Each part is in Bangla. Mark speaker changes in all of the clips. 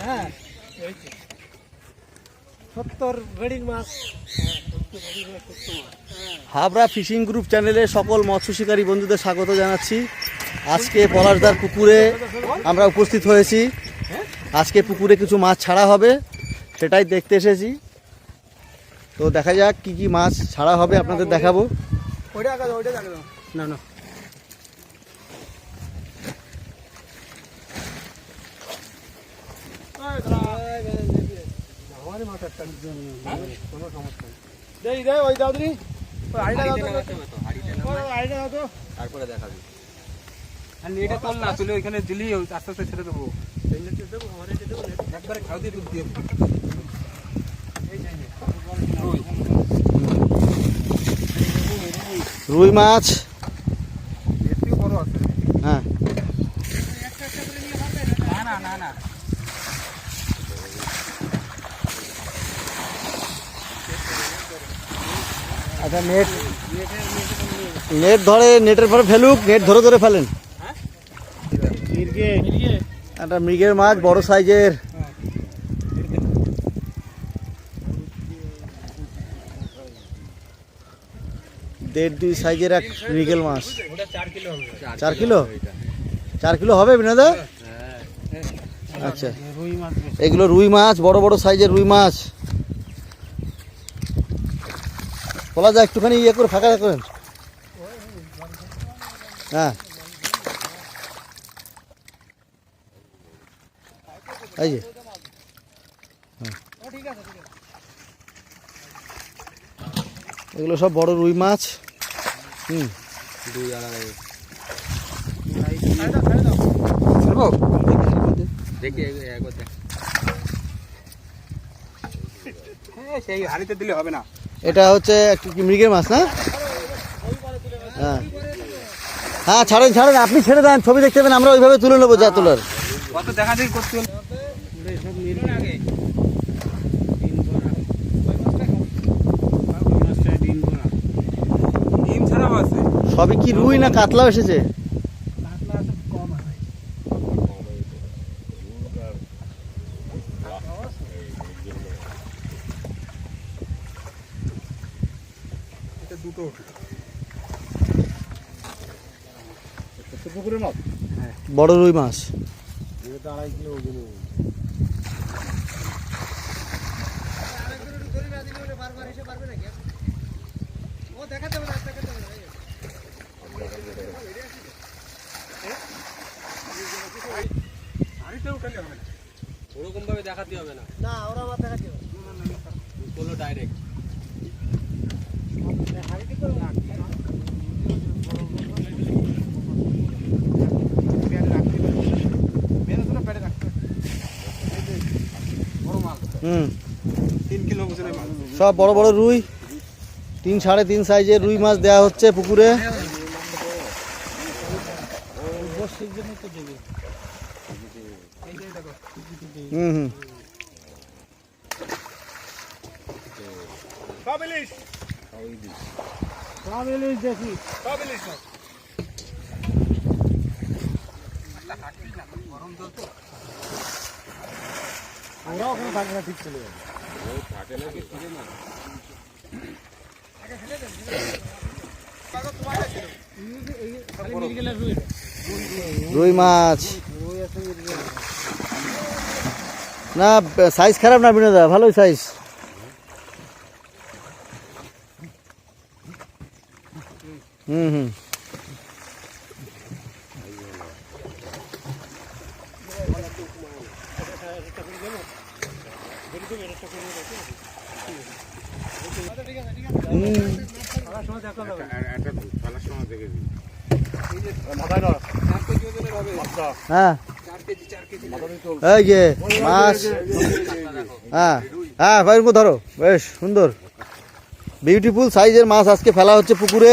Speaker 1: হ্যাঁ হ্যাঁ। সত্তর বেডিং মাছ
Speaker 2: হাবড়া ফিশিং গ্রুপ চ্যানেলে সকল মৎস্য শিকারী বন্ধুদের স্বাগত জানাচ্ছি। আজকে পলাশদার পুকুরে আমরা উপস্থিত হয়েছি। আজকে পুকুরে কিছু মাছ ছাড়া হবে সেটাই দেখতে এসেছি। তো দেখা যাক কি কি মাছ ছাড়া হবে আপনাদের দেখাবো।
Speaker 1: ওইটা ওইটা না না। আমারই মাথার টান কোনো সমস্যা নেই দেই দে ওই তো
Speaker 3: তারপরে দেখাবি
Speaker 4: তোল না তুলে ওইখানে দিলি আস্তে আস্তে ছেড়ে দেবো একবারে খাও দিয়ে তুলতে হবে
Speaker 2: রুই মাছ হ্যাঁ।
Speaker 4: না না না না।
Speaker 2: আচ্ছা নেট নেট ধরে নেটের পরে ফেলুক নেট ধরে ধরে ফেলেন। একটা মৃগের মাছ বড় সাইজের। দেড় দুই সাইজের এক মৃগেল মাছ।
Speaker 4: চার কিলো?
Speaker 2: চার কিলো চার কিলো হবে বিনোদা? আচ্ছা। এগুলো রুই মাছ বড় বড় সাইজের রুই মাছ। বলা যায় একটুখানি ইয়ে করে, ফাঁকা করেন হ্যাঁ। এই যে।
Speaker 1: আছে
Speaker 2: এগুলো সব বড় রুই মাছ। হুম।
Speaker 3: দুই আড়াই
Speaker 4: হ্যাঁ সেই হাড়িতে দিলে হবে না।
Speaker 2: এটা হচ্ছে একটু কি মৃগের মাছ না? হ্যাঁ। হ্যাঁ ছাড়েন ছাড়েন আপনি ছেড়ে দেন ছবি দেখতে দেবেন আমরা ওইভাবে তুলে নেব যা তোলার।
Speaker 4: কত দেখা রুই না হলো
Speaker 1: সব মির্গে আগে ডিম ভরা ওই মাছটা খাও ওই মাছটা ডিম ভরা
Speaker 4: ডিম ছাড়াও আছে
Speaker 2: সবই কি রুই না কাতলাও এসেছে
Speaker 1: কাতলা আছে কম আছে
Speaker 4: দুটো
Speaker 1: পুকুরে মাছ
Speaker 2: বড় রুই মাছ।
Speaker 1: তো আড়াই কিলো
Speaker 4: হবে
Speaker 3: ওরকম ভাবে দেখাতে হবে না।
Speaker 1: না ওরা মাছ দেখাচ্ছে
Speaker 3: বলল ডাইরেক্ট
Speaker 1: হাড়িতে করে না
Speaker 4: বড় মাল
Speaker 2: হুম।
Speaker 4: তিন কিলো
Speaker 2: সব বড় বড় রুই তিন সাড়ে তিন সাইজের রুই মাছ দেওয়া হচ্ছে পুকুরে। হুম হুম।
Speaker 4: সব ইলিশ
Speaker 1: দেখি
Speaker 4: সব ইলিশ মাছ
Speaker 1: ওরা ওখানে থাকে না ঠিক চলে যাবে মির্গেলে রুই
Speaker 2: রুই মাছ।
Speaker 1: রুই আছে
Speaker 2: না, সাইজ খারাপ না, বিনোদা? ভালোই সাইজ হুম হুম হুম
Speaker 1: আমার সময় দেখা যাবে
Speaker 4: একটা ফেলার সময় দেখে দিই
Speaker 1: মাথায় ধর
Speaker 4: চার কেজি ওজনের হবে
Speaker 2: হ্যাঁ মাছ। হ্যাঁ হ্যাঁ ধরো। বেশ, সুন্দর। বিউটিফুল সাইজের মাছ আজকে ফেলা হচ্ছে পুকুরে।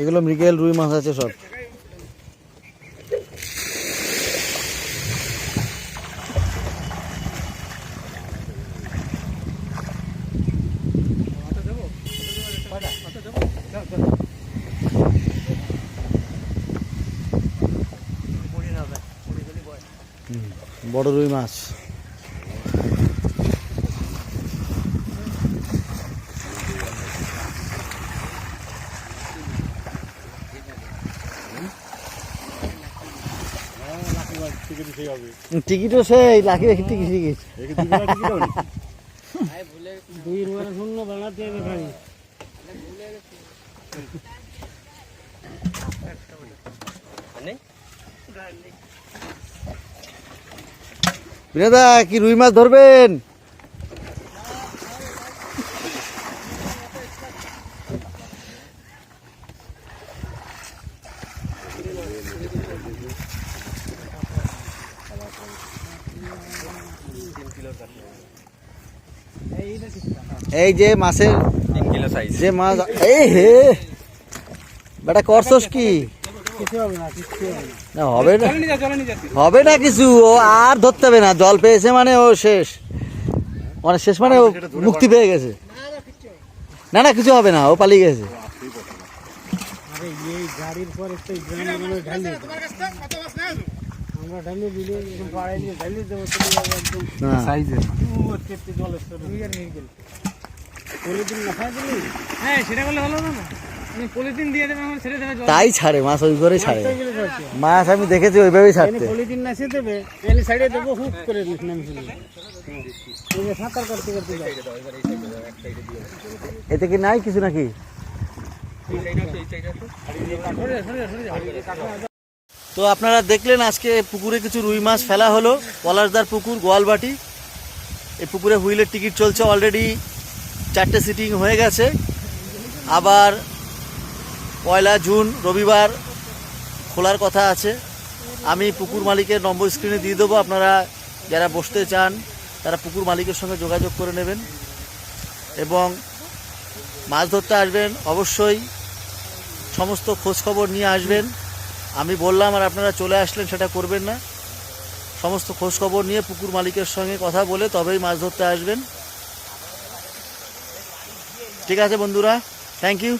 Speaker 4: এগুলো
Speaker 2: মৃগেল রুই মাছ আছে সব। বড় রুই মাছ। টিকিটও সেই লাখি লাখি টিকিট টিকিট।
Speaker 1: দুই রুয়ার শূন্য বানাতে হবে ভাই
Speaker 2: বিনাদা কি রুই মাছ ধরবেন? এই যে মাছের
Speaker 3: তিন কিলো সাইজ
Speaker 2: যে মাছ এই হে! বেটা করছস কি?
Speaker 1: না হবে না।
Speaker 2: হবে কিছু ও আর ধরতে হবে না জল পেয়েছে মানে ও শেষ। মানে শেষ মানে ও মুক্তি পেয়ে গেছে। না না কিছু হবে না ও পালিয়ে গেছে।
Speaker 1: হ্যাঁ সেটা করলে ভালো হবে না?
Speaker 2: তাই ছাড়ে মাছ ওই করে ছাড়ে। মাছ আমি দেখেছি ওইভাবেই ছাড়তে।
Speaker 1: পলিথিন নাচে দেবে এনে সাইডে দেবো হুক করে নামি চলে যাবে। এই যে সাঁতার করতে করতে
Speaker 2: এতে কি নাই কিছু নাকি? তো আপনারা দেখলেন আজকে পুকুরে কিছু রুই মাছ ফেলা হলো পলাশদার পুকুর গোয়ালবাটি। এই পুকুরে হুইলের টিকিট চলছে অলরেডি চারটে সিটিং হয়ে গেছে। আবার পয়লা জুন, রবিবার খোলার কথা আছে। আমি পুকুর মালিকের নম্বর স্ক্রিনে দিয়ে দেবো। আপনারা যারা বসতে চান, তারা পুকুর মালিকের সঙ্গে যোগাযোগ করে নেবেন। এবং মাছ ধরতে আসবেন, অবশ্যই সমস্ত খোঁজ খবর নিয়ে আসবেন। আমি বললাম, আর আপনারা চলে আসলেন, সেটা করবেন না। সমস্ত খোঁজ খবর নিয়ে পুকুর মালিকের সঙ্গে কথা বলে তবেই মাছ ধরতে আসবেন। ঠিক আছে বন্ধুরা থ্যাংক ইউ